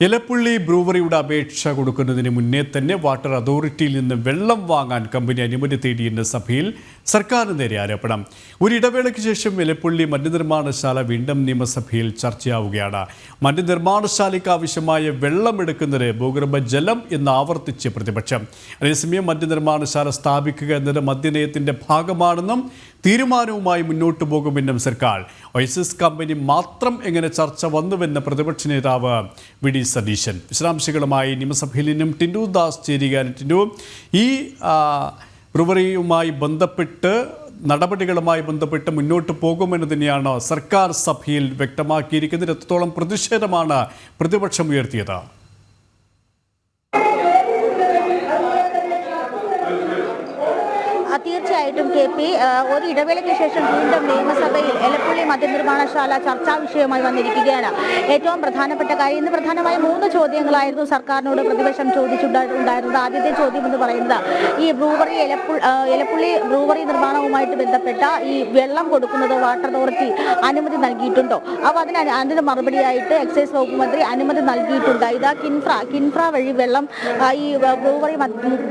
എലപ്പുള്ളി ബ്രൂവറിയുടെ അപേക്ഷ കൊടുക്കുന്നതിന് മുന്നേ തന്നെ വാട്ടർ അതോറിറ്റിയിൽ നിന്ന് വെള്ളം വാങ്ങാൻ കമ്പനി അനുമതി തേടിയെന്ന സഭയിൽ സർക്കാരിന് നേരെ ആരോപണം. ഒരിടവേളയ്ക്ക് ശേഷം എലപ്പുള്ളി മദ്യനിർമ്മാണശാല വീണ്ടും നിയമസഭയിൽ ചർച്ചയാവുകയാണ്. മദ്യനിർമ്മാണശാലയ്ക്ക് ആവശ്യമായ വെള്ളം എടുക്കുന്നത് ഭൂഗർഭ ജലം എന്ന് ആവർത്തിച്ച് പ്രതിപക്ഷം. അതേസമയം മദ്യനിർമ്മാണശാല സ്ഥാപിക്കുക എന്നത് മദ്യനയത്തിന്റെ ഭാഗമാണെന്നും തീരുമാനവുമായി മുന്നോട്ടു പോകുമെന്നും സർക്കാർ. ഒയസിസ് കമ്പനി മാത്രം എങ്ങനെ ചർച്ച വന്നുവെന്ന് പ്രതിപക്ഷ നേതാവ് വി ഡി സതീശൻ. വിശദാംശങ്ങളുമായി നിയമസഭയിൽ നിന്നും ടിൻഡു ദാസ് ചേരുകയാണ് ടിൻഡു ഈ ബ്രുവറിയുമായി ബന്ധപ്പെട്ട് നടപടികളുമായി ബന്ധപ്പെട്ട് മുന്നോട്ട് പോകുമെന്ന് തന്നെയാണ് സർക്കാർ സഭയിൽ വ്യക്തമാക്കിയിരിക്കുന്നത്. എത്രത്തോളം പ്രതിഷേധമാണ് പ്രതിപക്ഷം ഉയർത്തിയത്? തീർച്ചയായിട്ടും കെ പി ഒരു ഇടവേളയ്ക്ക് ശേഷം വീണ്ടും നിയമസഭയിൽ എലപ്പുള്ളി മദ്യനിർമ്മാണശാല ചർച്ചാ വിഷയമായി വന്നിരിക്കുകയാണ്. ഏറ്റവും പ്രധാനപ്പെട്ട കാര്യം ഇന്ന് പ്രധാനമായ മൂന്ന് ചോദ്യങ്ങളായിരുന്നു സർക്കാരിനോട് പ്രതിപക്ഷം ചോദിച്ചിട്ടുണ്ടായിരുന്നത് ആദ്യത്തെ ചോദ്യം എന്ന് പറയുന്നത് ഈ ബ്രൂവറി എലപ്പുള്ളി ബ്രൂവറി നിർമ്മാണവുമായിട്ട് ബന്ധപ്പെട്ട ഈ വെള്ളം കൊടുക്കുന്നത് വാട്ടർ അതോറിറ്റി അനുമതി നൽകിയിട്ടുണ്ടോ? അപ്പോൾ അതിന് അതിന് മറുപടിയായിട്ട് എക്സൈസ് വകുപ്പ് മന്ത്രി അനുമതി നൽകിയിട്ടുണ്ട്. ഇതാ കിൻഫ്ര കിൻഫ്ര വഴി വെള്ളം ഈ ബ്രൂവറി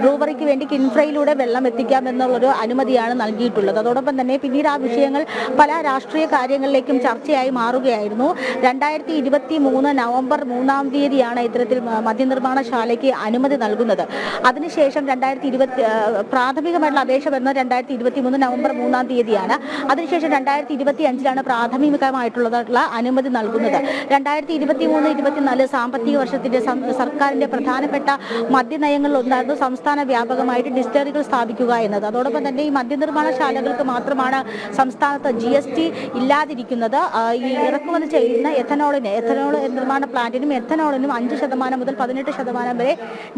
ബ്രൂവറിക്ക് വേണ്ടി കിൻഫ്രയിലൂടെ വെള്ളം എത്തിക്കാം എന്നുള്ളൊരു അനുമതിയാണ് നൽകിയിട്ടുള്ളത്. അതോടൊപ്പം തന്നെ പിന്നീട് ആ വിഷയങ്ങൾ പല രാഷ്ട്രീയ കാര്യങ്ങളിലേക്കും ചർച്ചയായി മാറുകയായിരുന്നു. രണ്ടായിരത്തി ഇരുപത്തി മൂന്ന് നവംബർ മൂന്നാം തീയതിയാണ് ഇത്തരത്തിൽ മദ്യനിർമ്മാണശാലയ്ക്ക് അനുമതി നൽകുന്നത്. അതിനുശേഷം രണ്ടായിരത്തി ഇരുപത്തി പ്രാഥമികമായിട്ടുള്ള അപേക്ഷ വരുന്നത് രണ്ടായിരത്തി ഇരുപത്തി മൂന്ന് നവംബർ മൂന്നാം തീയതിയാണ്. അതിനുശേഷം രണ്ടായിരത്തി ഇരുപത്തി അഞ്ചിലാണ് പ്രാഥമികമായിട്ടുള്ളതായിട്ടുള്ള അനുമതി നൽകുന്നത്. രണ്ടായിരത്തി ഇരുപത്തി മൂന്ന് ഇരുപത്തിനാല് സാമ്പത്തിക വർഷത്തിന്റെ സർക്കാരിന്റെ പ്രധാനപ്പെട്ട മദ്യനയങ്ങളിൽ ഒന്നായിരുന്നു സംസ്ഥാന വ്യാപകമായിട്ട് ഡിസ്റ്ററികൾ സ്ഥാപിക്കുക എന്നത്. അതോടൊപ്പം തന്നെ ഈ മദ്യനിർമ്മാണശാലകൾക്ക് മാത്രമാണ് സംസ്ഥാനത്ത് ജി എസ് ടി ഇല്ലാതിരിക്കുന്നത്. ഈ ഇറക്കുമതി ചെയ്യുന്ന എഥനോളിന് എഥനോൾ നിർമ്മാണ പ്ലാന്റിനും എഥനോളിനും അഞ്ച് ശതമാനം മുതൽ പതിനെട്ട് ശതമാനം വരെ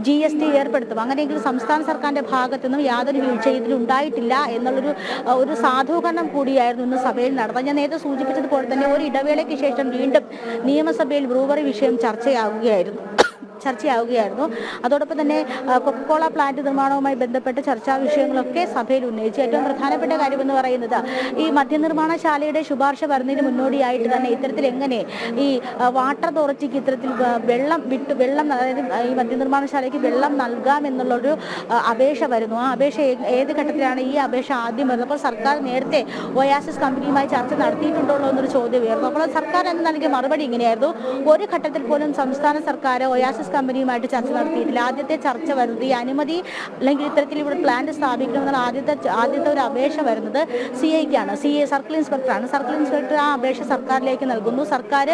ജി എസ് ടി ഏർപ്പെടുത്തും. അങ്ങനെയെങ്കിൽ സംസ്ഥാന സർക്കാരിന്റെ ഭാഗത്തു നിന്നും യാതൊരു വീഴ്ചയും ഇതിൽ ഉണ്ടായിട്ടില്ല എന്നുള്ളൊരു ഒരു സാധൂകരണം കൂടിയായിരുന്നു ഇന്ന് സഭയിൽ നടന്നത്. ഞാൻ നേരത്തെ സൂചിപ്പിച്ചതുപോലെ തന്നെ ഒരു ഇടവേളയ്ക്ക് ശേഷം വീണ്ടും നിയമസഭയിൽ ബ്രൂവറി വിഷയം ചർച്ചയാവുകയായിരുന്നു. ചർച്ചയാവുകയായിരുന്നു. അതോടൊപ്പം തന്നെ കൊക്കോള പ്ലാന്റ് നിർമ്മാണവുമായി ബന്ധപ്പെട്ട ചർച്ചാ വിഷയങ്ങളൊക്കെ സഭയിൽ ഉന്നയിച്ചു. ഏറ്റവും പ്രധാനപ്പെട്ട കാര്യമെന്ന് പറയുന്നത് ഈ മദ്യനിർമ്മാണശാലയുടെ ശുപാർശ വരുന്നതിന് മുന്നോടിയായിട്ട് തന്നെ ഇത്തരത്തിൽ എങ്ങനെ ഈ വാട്ടർ അതോറിറ്റിക്ക് ഇത്തരത്തിൽ വെള്ളം വിട്ട് വെള്ളം അതായത് ഈ മദ്യനിർമ്മാണശാലയ്ക്ക് വെള്ളം നൽകാം എന്നുള്ളൊരു അപേക്ഷ വരുന്നു. ആ അപേക്ഷ ഏത് ഘട്ടത്തിലാണ് ഈ അപേക്ഷ ആദ്യം വരുന്നത്? അപ്പോൾ സർക്കാർ നേരത്തെ ഒയാസിസ് കമ്പനിയുമായി ചർച്ച നടത്തിയിട്ടുണ്ടോ എന്നൊരു ചോദ്യം ഉയർന്നു അപ്പോൾ സർക്കാർ എന്ന് നൽകിയ മറുപടി ഇങ്ങനെയായിരുന്നു. ഒരു ഘട്ടത്തിൽ പോലും സംസ്ഥാന സർക്കാർ ഒയാസിസ് കമ്പനിയുമായിട്ട് ചർച്ച നടത്തിയിട്ടില്ല. ആദ്യത്തെ ചർച്ച വരുന്നത് ഈ അനുമതി അല്ലെങ്കിൽ ഇത്തരത്തിൽ ഇവിടെ പ്ലാന്റ് സ്ഥാപിക്കണമെന്നുള്ള ആദ്യത്തെ ആദ്യത്തെ ഒരു അപേക്ഷ വരുന്നത് സി ഐക്കാണ് സി എ സർക്കിൾ ഇൻസ്പെക്ടറാണ് സർക്കിൾ ഇൻസ്പെക്ടർ ആ അപേക്ഷ സർക്കാരിലേക്ക് നൽകുന്നു. സർക്കാർ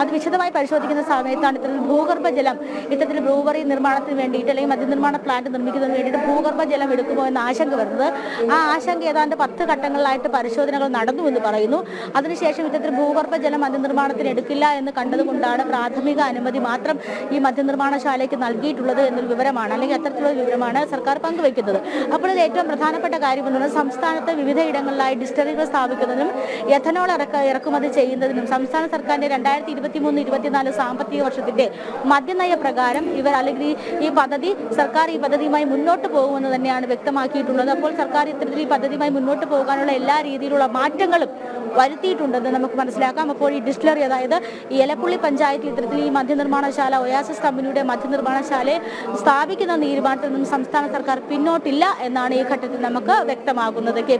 അത് വിശദമായി പരിശോധിക്കുന്ന സമയത്താണ് ഇത്തരത്തിൽ ഭൂഗർഭ ജലം ഇത്തരത്തിൽ ബ്രൂവറി നിർമ്മാണത്തിന് വേണ്ടിയിട്ട് അല്ലെങ്കിൽ മദ്യനിർമ്മാണ പ്ലാന്റ് നിർമ്മിക്കുന്നതിന് വേണ്ടിയിട്ട് ഭൂഗർഭ ജലം എടുക്കുമോ എന്ന ആശങ്ക വരുന്നത്. ആ ആശങ്ക ഏതാണ്ട് പത്ത് ഘട്ടങ്ങളിലായിട്ട് പരിശോധനകൾ നടന്നു എന്ന് പറയുന്നു. അതിനുശേഷം ഇത്തരത്തിൽ ഭൂഗർഭ ജലം മദ്യനിർമ്മാണത്തിന് എടുക്കില്ല എന്ന് കണ്ടതുകൊണ്ടാണ് പ്രാഥമിക അനുമതി മാത്രം ഈ മദ്യനിർമ്മാണശാലയ്ക്ക് നൽകിയിട്ടുള്ളത് എന്നൊരു വിവരമാണ് അല്ലെങ്കിൽ അത്തരത്തിലുള്ള വിവരമാണ് സർക്കാർ പങ്കുവയ്ക്കുന്നത്. അപ്പോൾ ഇത് ഏറ്റവും പ്രധാനപ്പെട്ട കാര്യം എന്ന് പറയുന്നത് സംസ്ഥാനത്ത് വിവിധ ഇടങ്ങളിലായി ഡിസ്റ്ററികൾ സ്ഥാപിക്കുന്നതിനും എഥനോൾ ഇറക്ക ഇറക്കുമതി ചെയ്യുന്നതിനും സംസ്ഥാന സർക്കാരിന്റെ രണ്ടായിരത്തി ഇരുപത്തി മൂന്ന് ഇരുപത്തിനാല് സാമ്പത്തിക വർഷത്തിന്റെ മദ്യനയ പ്രകാരം ഇവർ അല്ലെങ്കിൽ ഈ- പദ്ധതി സർക്കാർ ഈ പദ്ധതിയുമായി മുന്നോട്ട് പോകുമെന്ന് തന്നെയാണ് വ്യക്തമാക്കിയിട്ടുള്ളത്. അപ്പോൾ സർക്കാർ ഇത്തരത്തിൽ ഈ പദ്ധതിയുമായി മുന്നോട്ട് പോകാനുള്ള എല്ലാ രീതിയിലുള്ള മാറ്റങ്ങളും വരുത്തിയിട്ടുണ്ടെന്ന് നമുക്ക് മനസ്സിലാക്കാം. അപ്പോൾ ഈ ഡിസ്റ്റിലറി അതായത് ഈ എലപ്പുള്ളി പഞ്ചായത്തിൽ ഇത്തരത്തിൽ ഈ മദ്യനിർമ്മാണശാല ഒയാസിസ് കമ്പനിയുടെ മദ്യനിർമ്മാണശാലയെ സ്ഥാപിക്കുന്ന തീരുമാനത്തിൽ നിന്നും സംസ്ഥാന സർക്കാർ പിന്നോട്ടില്ല എന്നാണ് ഈ ഘട്ടത്തിൽ നമുക്ക് വ്യക്തമാകുന്നത്. കെ